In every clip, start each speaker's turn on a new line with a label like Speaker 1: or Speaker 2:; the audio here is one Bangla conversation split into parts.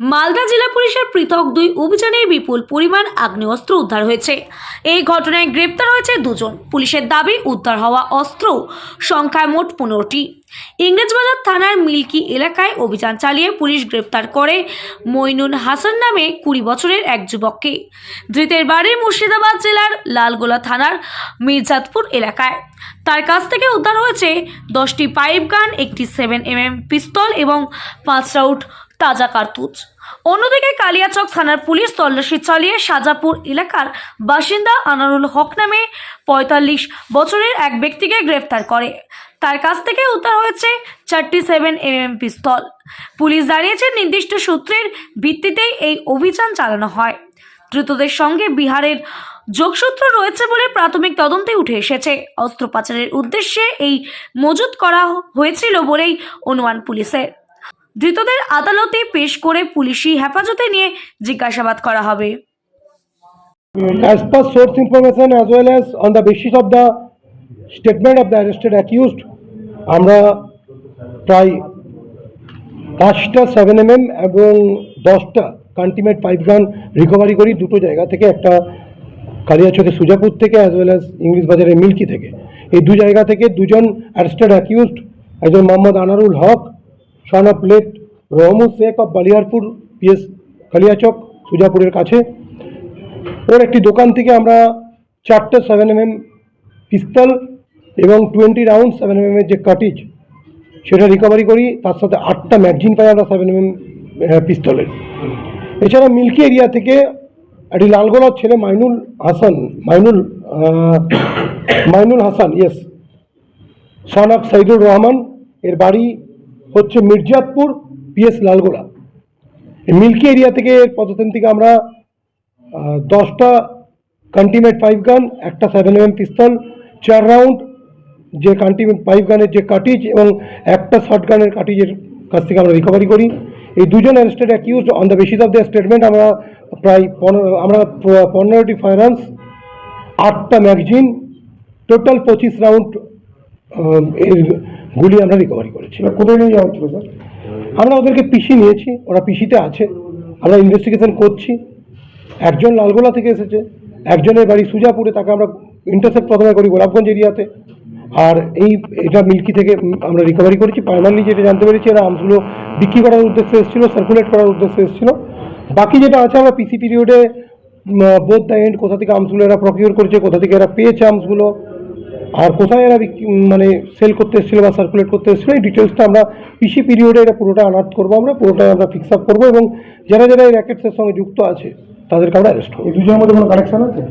Speaker 1: মালদা জেলা পুলিশের পৃথক দুই অভিযানে বিপুল পরিমাণ আগ্নেয়াস্ত্র উদ্ধার হয়েছে। এই ঘটনায় গ্রেপ্তার হয়েছে দুজন। পুলিশের দাবি, উদ্ধার হওয়া অস্ত্র সংখ্যায় মোট পনেরোটি। ইংরেজবাজার থানার মিল্কি এলাকায় অভিযান চালিয়ে পুলিশ গ্রেপ্তার করে মইনুল হাসান নামে কুড়ি বছরের এক যুবককে। ধৃতের বাড়ি মুর্শিদাবাদ জেলার লালগোলা থানার মির্জাদপুর এলাকায়। তার কাছ থেকে উদ্ধার হয়েছে দশটি পাইপ গান, একটি সেভেন এম পিস্তল এবং পাঁচ রাউট তাজা কার্তুজ। অন্যদিকে কালিয়াচক থানার পুলিশ তল্লাশি চালিয়ে সাজাপুর এলাকার বাসিন্দা আনারুল হক নামে পঁয়তাল্লিশ বছরের এক ব্যক্তিকে গ্রেফতার করে। তার কাছ থেকে উদ্ধার হয়েছে চারটি সেভেন এম পিস্তল। পুলিশ জানিয়েছে, নির্দিষ্ট সূত্রের ভিত্তিতেই এই অভিযান চালানো হয়। দ্রুতদের সঙ্গে বিহারের যোগসূত্র রয়েছে বলে প্রাথমিক তদন্তে উঠে এসেছে। অস্ত্র পাচারের উদ্দেশ্যে এই মজুত করা হয়েছিল বলেই অনুমান পুলিশের। ধৃতদের আদালতে পেশ করে পুলিশি হেফাজতে নিয়ে জিজ্ঞাসাবাদ করা হবে।
Speaker 2: As per source information as আমরা প্রায় পাঁচটা সেভেন এম এম এবং দশটা কান্টিমেট পাইপ গান রিকভারি করি দুটো জায়গা থেকে, একটা কালিয়াচকে সুজাপুর থেকে অ্যাজ ওয়েল অ্যাজ ইংলিশ বাজারের মিল্কি থেকে। এই দু জায়গা থেকে দুজন অ্যারেস্টেড অ্যাকিউজড একজন মোহাম্মদ আনারুল হক অফ প্লেট রহমুদ শেখ অফ বালিয়ারপুর পিএস কালিয়াচক, সুজাপুরের কাছে। ওর একটি দোকান থেকে আমরা চারটে সেভেন এম এম পিস্তল এবং টোয়েন্টি রাউন্ড সেভেন এম যে কাটিজ সেটা রিকভারি করি। তার সাথে আটটা ম্যাগজিন পাই আমরা সেভেন এম এম পিস্তলের এছাড়া মিল্কি এরিয়া থেকে একটি লালগোলার ছেলে Mainul Hasan, Mainul Mainul Hasan yes son of Saidur Rahman, এর বাড়ি হচ্ছে মির্জাতপুর পিএস লালগোড়া মিল্কি এরিয়া থেকে পদতেন থেকে আমরা দশটা কান্টিমেট পাইপ গান একটা সেভেন এম পিস্তল চার রাউন্ড যে কান্টিমেট পাইপ গানের যে কাটিজ এবং একটা শর্ট গানের কাটিজের কাছ থেকে আমরা রিকভারি করি। এই দুজন arrested accused on the basis of the statement আমরা প্রায় আমরা পনেরোটি ফায়ারআর্মস আটটা ম্যাগজিন টোটাল পঁচিশ রাউন্ড এর গুলি আমরা রিকভারি করেছি। কোথায় নিয়ে যাওয়া হচ্ছিল আমরা ওদেরকে পিসি নিয়েছি, ওরা পিসিতে আছে। আমরা ইনভেস্টিগেশন করছি। একজন লালগোলা থেকে এসেছে, একজনের বাড়ি সুজাপুরে, তাকে আমরা ইন্টারসেপ্ট প্রথমে করি গোলাপগঞ্জ এরিয়াতে। আর এই, এটা মিল্কি থেকে আমরা রিকভারি করেছি। ফাইনালি যেটা জানতে পেরেছি, এরা আমসগুলো বিক্রি করার উদ্দেশ্যে এসেছিল সার্কুলেট করার উদ্দেশ্যে এসেছিল। বাকি যেটা আছে, আমরা পিসি পিরিয়ডে বোধ দ্য এন্ড কোথা থেকে আমসগুলো এরা প্রকিউর করেছে, কোথা থেকে এরা পেয়েছে আমসগুলো আর কোথায় এরা মানে সেল করতে এসেছিল বা সার্কুলেট করতে এসেছিল এই ডিটেলসটা আমরা পিসি পিরিয়ডে এটা পুরোটা আনার্ট করব আমরা পুরোটা আমরা ফিক্স আপ করব এবং যারা যারা এই র্যাকেটসের সঙ্গে যুক্ত আছে তাদেরকে আমরা অ্যারেস্ট করব। এই দুজনের মধ্যে কোনো কানেকশন আছে?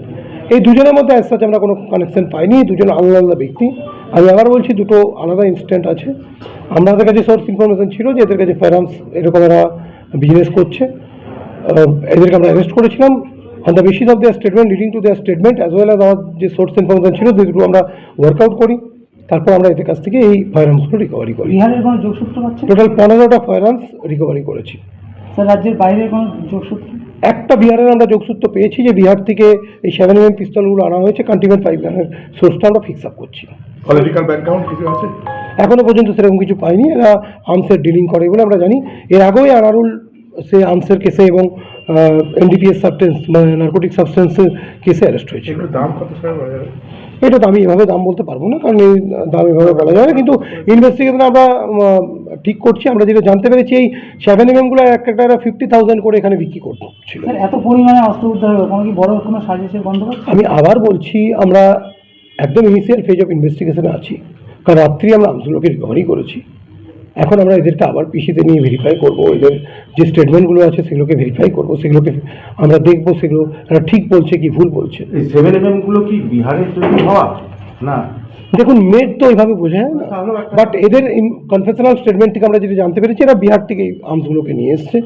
Speaker 2: এই দুজনের মধ্যে অ্যাজ সাচ আমরা কোনো কানেকশন পাইনি দুজন আলাদা আলাদা ব্যক্তি। আমি আবার বলছি দুটো আলাদা ইনস্ট্যান্ট আছে। আমাদের কাছে সোর্স ইনফরমেশন ছিল যে এদের কাছে ফায়ারআর্মস এরকম এরা বিজনেস করছে। এদেরকে আমরা অ্যারেস্ট করেছিলাম। On the basis of their statement leading to their statement as well as আমার যে সোর্স ইনফরমেশন ছিল দুটো আমরা ওয়ার্কআউট করি। তারপর আমরা এদের কাছ থেকে এই ফায়ারআর্মসগুলো রিকভারি করি।
Speaker 3: বিহারের কোনো যোগসূত্র পাচ্ছেন
Speaker 2: টোটাল পনেরোটা ফায়ারআর্মস রিকভারি করেছি।
Speaker 3: স্যার রাজ্যের বাইরের কোনো যোগসূত্র?
Speaker 2: একটা বিহারের আমরা যোগসূত্র পেয়েছি যে বিহার থেকে এই সেভেন এম পিস্তলগুলো আনা হয়েছে কন্টিনিউট ফাইভ গানের সোর্সটা আমরা ফিক্স আপ করছি।
Speaker 4: পলিটিক্যাল ব্যাকগ্রাউন্ড কিছু আছে?
Speaker 2: এখনও পর্যন্ত সেরকম কিছু পাইনি। এরা আর্মসের ডিলিং করে বলে আমরা জানি। এর আগেও আনারুল সে আর্মসের কেসে এবং এনডিপিএস সাবস্টেন্স মানে নার্কোটিক সাবস্টেন্সের কেসে অ্যারেস্ট হয়েছে
Speaker 4: দাম কত স্যার
Speaker 2: এটা তো আমি এভাবে দাম বলতে পারব না কারণ এই দাম এভাবে বলা যায় না। কিন্তু ইনভেস্টিগেশন আমরা ঠিক করছি আমরা যেটা জানতে পেরেছি এই সেভেন এম এমগুলো এক একটা ফিফটি থাউজেন্ড করে এখানে বিক্রি করছিল
Speaker 3: স্যার এত পরিমাণে অস্ত্র উদ্ধার হলো কোনো কি বড় কোনো সাজেশের বন্দোবস্ত
Speaker 2: আমি আবার বলছি আমরা একদম ইনিশিয়াল ফেজ অফ ইনভেস্টিগেশনে আছি। কারণ রাত্রি আমরা আমসগুলোকে রিকভারি করেছি। এখন আমরা এদেরকে আবার পিসিতে নিয়ে ভেরিফাই করব। এদের যে স্টেটমেন্টগুলো আছে সেগুলোকে ভেরিফাই করব। সেগুলোকে আমরা দেখব, সেগুলো ঠিক বলছে কি ভুল বলছে।
Speaker 5: সেভেন এম কি বিহারের জন্য হওয়া? না।
Speaker 2: দেখুন মেড তো ওইভাবে বোঝা যায় না। বাট এদের কনফেশনাল স্টেটমেন্ট থেকে আমরা যেটা জানতে পেরেছি এরা বিহার থেকে এই আর্মসগুলোকে নিয়ে এসছে।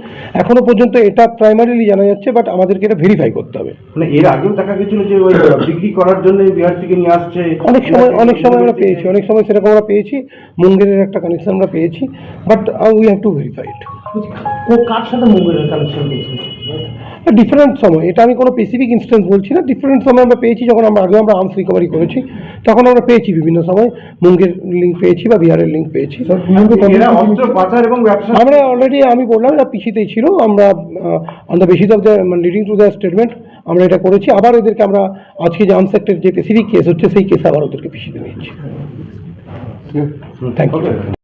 Speaker 2: এখনও পর্যন্ত এটা প্রাইমারিলি জানা যাচ্ছে বাট আমাদেরকে এটা ভেরিফাই করতে হবে।
Speaker 5: মানে এর আগেও দেখা গেছিল যে ওই বিক্রি করার জন্য বিহার থেকে নিয়ে আসছে।
Speaker 2: অনেক সময় অনেক সময় আমরা পেয়েছি অনেক সময় সেরকম আমরা পেয়েছি। মুঙ্গেরের একটা কানেকশন আমরা পেয়েছি but we have to verify it
Speaker 3: ও কার সাথে মুঙ্গেরের কালেকশন দিয়েছিল
Speaker 2: ডিফারেন্ট সময়। এটা আমি কোনো স্পেসিফিক ইনস্টেন্স বলছি না। ডিফারেন্ট সময় আমরা পেয়েছি যখন আমরা আগে আমরা আর্মস রিকভারি করেছি। তখন আমরা পেয়েছি বিভিন্ন সময়। মুঙ্গের লিঙ্ক পেয়েছি বা বিহারের লিঙ্ক পেয়েছি। আমরা অলরেডি আমি বললাম এটা পিছিতেই ছিল। আমরা on the basis of the leading to the statement আমরা এটা করেছি। আবার এদেরকে আমরা আজকে যে আর্মস অ্যাক্টের যে স্পেসিফিক কেস হচ্ছে সেই কেসে আবার ওদেরকে পিছিয়ে নিয়েছি থ্যাংক ইউ